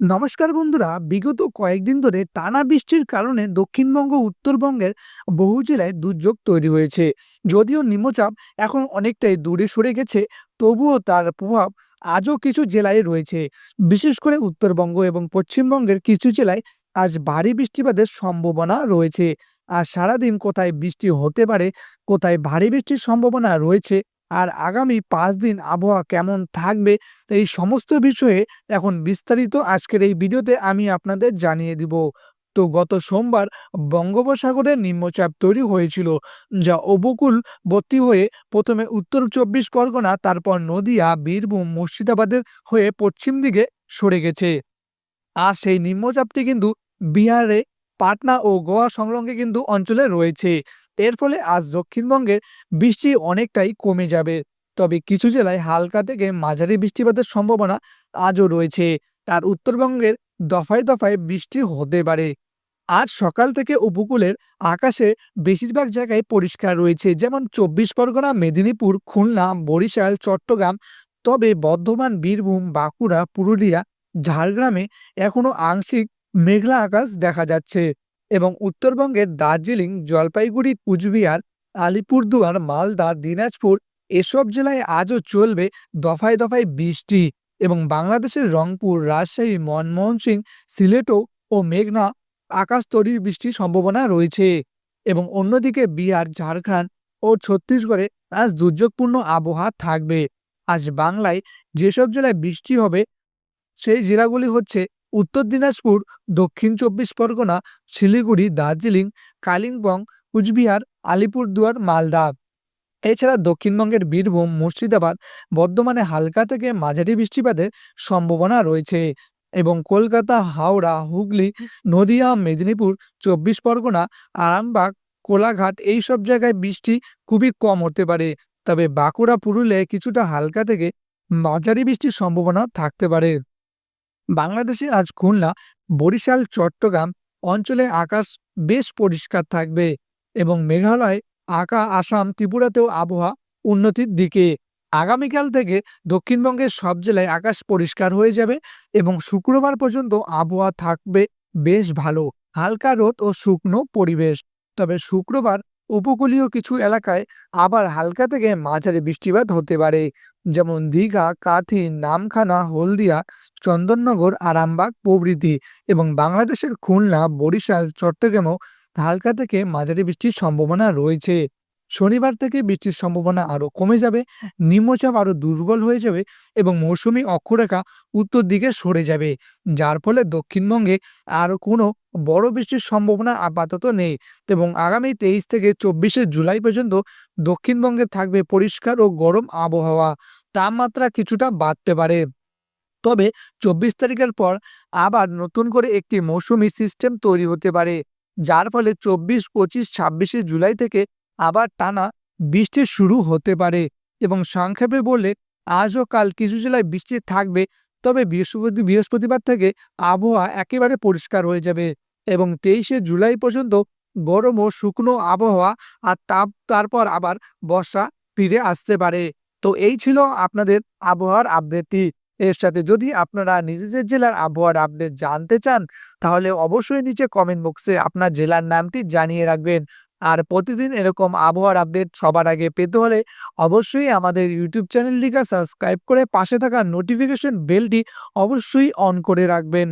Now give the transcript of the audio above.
নমস্কার বন্ধুরা, বিগত কয়েকদিন ধরে টানা বৃষ্টির কারণে দক্ষিণবঙ্গ, উত্তরবঙ্গের বহু জেলায় দুর্যোগ তৈরি হয়েছে। যদিও নিম্নচাপ এখন অনেকটাই দূরে সরে গেছে, তবুও তার প্রভাব আজও কিছু জেলায় রয়েছে। বিশেষ করে উত্তরবঙ্গ এবং পশ্চিমবঙ্গের কিছু জেলায় আজ ভারী বৃষ্টিপাতের সম্ভাবনা রয়েছে। আর সারাদিন কোথায় বৃষ্টি হতে পারে, কোথায় ভারী বৃষ্টির সম্ভাবনা রয়েছে আর আগামী পাঁচ দিন আবহাওয়া কেমন থাকবে এই সমস্ত বিষয়ে এখন বিস্তারিত আজকের এই ভিডিওতে আমি আপনাদের জানিয়ে দিব। তো গত সোমবার বঙ্গোপসাগরে নিম্নচাপ তৈরি হয়েছিল, যা উপকূলবর্তী হয়ে প্রথমে উত্তর চব্বিশ পরগনা, তারপর নদিয়া, বীরভূম, মুর্শিদাবাদের হয়ে পশ্চিম দিকে সরে গেছে। আর সেই নিম্নচাপটি কিন্তু বিহারে, পাটনা ও গোয়া সংলগ্নে কিন্তু অঞ্চলে রয়েছে। এর ফলে আজ দক্ষিণবঙ্গের বৃষ্টি অনেকটাই কমে যাবে। তবে কিছু জেলায় হালকা থেকে মাঝারি বৃষ্টিপাতের সম্ভাবনা আজও রয়েছে। আর উত্তরবঙ্গের দফায় দফায় বৃষ্টি হতে পারে। আজ সকাল থেকে উপকূলের আকাশে বেশিরভাগ জায়গায় পরিষ্কার রয়েছে, যেমন চব্বিশ পরগনা, মেদিনীপুর, খুলনা, বরিশাল, চট্টগ্রাম। তবে বর্ধমান, বীরভূম, বাঁকুড়া, পুরুলিয়া, ঝাড়গ্রামে এখনও আংশিক মেঘলা আকাশ দেখা যাচ্ছে। এবং উত্তরবঙ্গের দার্জিলিং, জলপাইগুড়ি, কুচবিহার, আলিপুরদুয়ার, মালদা, দিনাজপুর এসব জেলায় আজও চলবে দফায় দফায় বৃষ্টি এবং বাংলাদেশের রংপুর, রাজশাহী, মনমোহন সিং, সিলেটও ও মেঘনা আকাশ বৃষ্টির সম্ভাবনা রয়েছে এবং অন্যদিকে বিহার, ঝাড়খণ্ড ও ছত্তিশগড়ে আজ দুর্যোগপূর্ণ আবহাওয়া থাকবে। আজ বাংলায় যেসব জেলায় বৃষ্টি হবে, সেই জেলাগুলি হচ্ছে উত্তর দিনাজপুর, দক্ষিণ চব্বিশ পরগনা, শিলিগুড়ি, দার্জিলিং, কালিম্পং, কুচবিহার, আলিপুরদুয়ার, মালদা। এছাড়া দক্ষিণবঙ্গের বীরভূম, মুর্শিদাবাদ, বর্ধমানে হালকা থেকে মাঝারি বৃষ্টিপাতের সম্ভাবনা রয়েছে এবং কলকাতা, হাওড়া, হুগলি, নদিয়া, মেদিনীপুর, চব্বিশ পরগনা, আরামবাগ, কোলাঘাট এই সব জায়গায় বৃষ্টি খুবই কম হতে পারে। তবে বাঁকুড়া, পুরুলিয়ায় কিছুটা হালকা থেকে মাঝারি বৃষ্টির সম্ভাবনা থাকতে পারে। বাংলাদেশে আজ খুলনা, বরিশাল, চট্টগ্রাম অঞ্চলে আকাশ বেশ পরিষ্কার থাকবে এবং মেঘালয় আকা আসাম, ত্রিপুরাতেও আবহাওয়া উন্নতির দিকে। আগামীকাল থেকে দক্ষিণবঙ্গের সব জেলায় আকাশ পরিষ্কার হয়ে যাবে এবং শুক্রবার পর্যন্ত আবহাওয়া থাকবে বেশ ভালো। হালকা রোদ ও শুকনো পরিবেশ। তবে শুক্রবার উপকূলীয় কিছু এলাকায় আবার হালকা থেকে মাঝারি বৃষ্টিপাত হতে পারে। যেমন দীঘা, কাথি, নামখানা, হলদিয়া, চন্দননগর, আরামবাগ প্রভৃতি এবং বাংলাদেশের খুলনা, বরিশাল, চট্টগ্রামেও হালকা থেকে মাঝারি বৃষ্টির সম্ভাবনা রয়েছে। শনিবার থেকে বৃষ্টির সম্ভাবনা আরও কমে যাবে, নিম্নচাপ আরও দুর্বল হয়ে যাবে এবং মৌসুমি অক্ষরেখা উত্তর দিকে সরে যাবে, যার ফলে দক্ষিণবঙ্গে আর কোনো বড় বৃষ্টির সম্ভাবনা আপাতত নেই এবং আগামী তেইশ থেকে চব্বিশে জুলাই পর্যন্ত দক্ষিণবঙ্গে থাকবে পরিষ্কার ও গরম আবহাওয়া, তাপমাত্রা কিছুটা বাড়তে পারে। তবে চব্বিশ তারিখের পর আবার নতুন করে একটি মৌসুমি সিস্টেম তৈরি হতে পারে, যার ফলে চব্বিশ, পঁচিশ, ছাব্বিশে জুলাই থেকে আবার টানা বৃষ্টি শুরু হতে পারে এবং সংক্ষেপে বললে আজ ও কাল কিছু জেলায় বৃষ্টি থাকবে, তবে বৃহস্পতি, বৃহস্পতিবার থেকে আবহাওয়া একেবারে পরিষ্কার হয়ে যাবে এবং তেইশে জুলাই পর্যন্ত গরম ও শুকনো আবহাওয়া আর তাপ, তারপর আবার বর্ষা ফিরে আসতে পারে। তো এই ছিল আপনাদের আবহাওয়ার আপডেটটি এর সাথে যদি আপনারা নিজেদের জেলার আবহাওয়ার আপডেট জানতে চান, তাহলে অবশ্যই নিচে কমেন্ট বক্সে আপনার জেলার নামটি জানিয়ে রাখবেন। আর প্রতিদিন এরকম আবহাওয়ার আপডেট সবার আগে পেতে হলে অবশ্যই আমাদের ইউটিউব চ্যানেলটিকে সাবস্ক্রাইব করে পাশে থাকা নোটিফিকেশন বেলটি অবশ্যই অন করে রাখবেন।